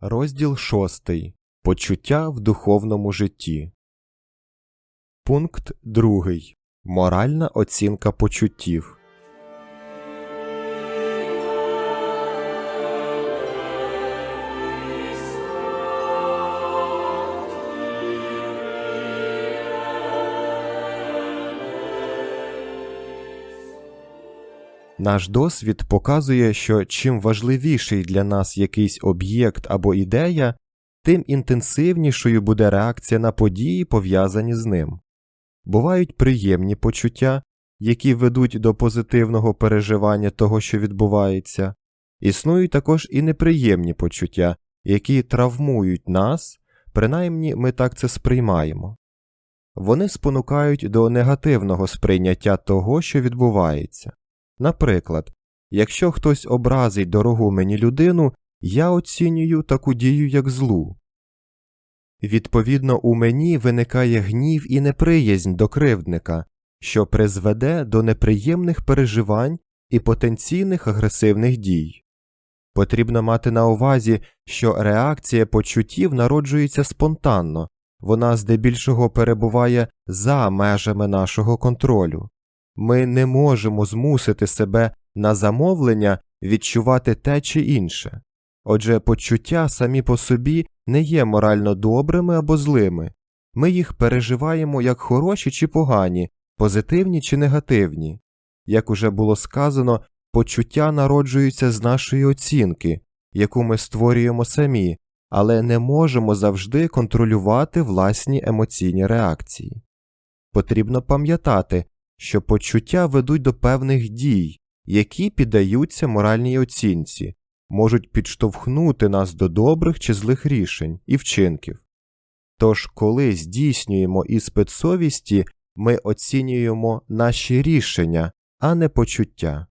Розділ 6. Почуття в духовному житті. Пункт 2. Моральна оцінка почуттів. Наш досвід показує, що чим важливіший для нас якийсь об'єкт або ідея, тим інтенсивнішою буде реакція на події, пов'язані з ним. Бувають приємні почуття, які ведуть до позитивного переживання того, що відбувається, існують також і неприємні почуття, які травмують нас, принаймні ми так це сприймаємо. Вони спонукають до негативного сприйняття того, що відбувається. Наприклад, якщо хтось образить дорогу мені людину, я оцінюю таку дію як злу. Відповідно, у мені виникає гнів і неприязнь до кривдника, що призведе до неприємних переживань і потенційних агресивних дій. Потрібно мати на увазі, що реакція почуттів народжується спонтанно, вона здебільшого перебуває за межами нашого контролю. Ми не можемо змусити себе на замовлення відчувати те чи інше. Отже, почуття самі по собі не є морально добрими або злими, ми їх переживаємо як хороші чи погані, позитивні чи негативні. Як уже було сказано, почуття народжуються з нашої оцінки, яку ми створюємо самі, але не можемо завжди контролювати власні емоційні реакції. Потрібно пам'ятати, що почуття ведуть до певних дій, які піддаються моральній оцінці, можуть підштовхнути нас до добрих чи злих рішень і вчинків. Тож, коли здійснюємо іспит совісті, ми оцінюємо наші рішення, а не почуття.